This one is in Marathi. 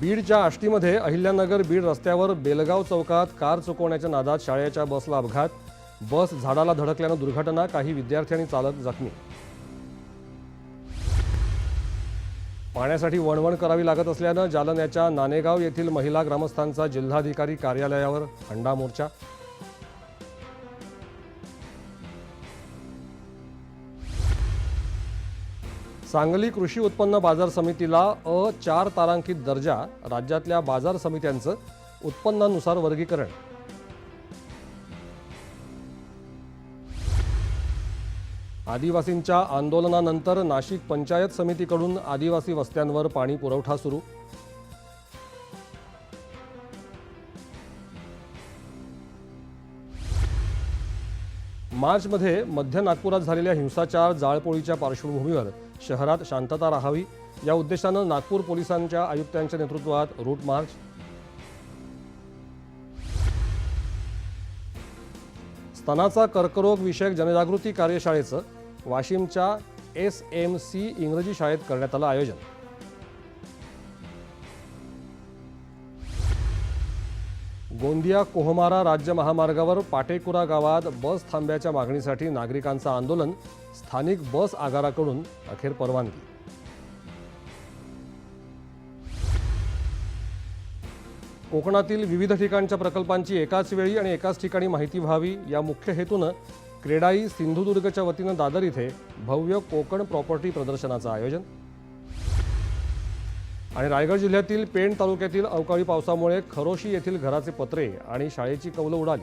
बीडच्या आष्टीमध्ये अहिल्यानगर बीड रस्त्यावर बेलगाव चौकात कार चुकवण्याच्या नादात शाळेच्या बसला अपघात. बस झाडाला धडकल्यानं दुर्घटना काही विद्यार्थी आणि चालक जखमी. पाण्यासाठी वणवण करावी लागत असल्यानं जालन्याच्या नानेगाव येथील महिला ग्रामस्थांचा जिल्हाधिकारी कार्यालयावर हंडा मोर्चा सांगली कृषी उत्पन्न बाजार समितीला अ चार तारांकित दर्जा राज्यातल्या बाजार समित्यांचं उत्पन्नानुसार वर्गीकरण. आदिवासींच्या आंदोलनानंतर नाशिक पंचायत समितीकडून आदिवासी वस्त्यांवर पाणी पुरवठा सुरू. मार्चमध्ये मध्य नागपुरात झालेल्या हिंसाचार जाळपोळीच्या पार्श्वभूमीवर शहरात शांतता राहावी या उद्देशानं नागपूर पोलिसांच्या आयुक्तांच्या नेतृत्वात रूट मार्च. स्तनाचा कर्करोग विषयक जनजागृती कार्यशाळेचं वाशिमच्या एस एम सी इंग्रजी शाळेत करण्यात आलं आयोजन. गोंदिया कोहमारा राज्य महामार्गावर पाटेकुरा गावात बस थांब्याच्या मागणीसाठी नागरिकांचं आंदोलन स्थानिक बस आगाराकडून अखेर परवानगी. कोकणातील विविध ठिकाणच्या प्रकल्पांची एकाच वेळी आणि एकाच ठिकाणी माहिती व्हावी या मुख्य हेतूनं क्रेडाई सिंधुदुर्गच्या वतीनं दादर इथे भव्य कोकण प्रॉपर्टी प्रदर्शनाचं आयोजन. आणि रायगड जिल्ह्यातील पेण तालुक्यातील अवकाळी पावसामुळे खरोशी येथील घराचे पत्रे आणि शाळेची कौलं उडाली.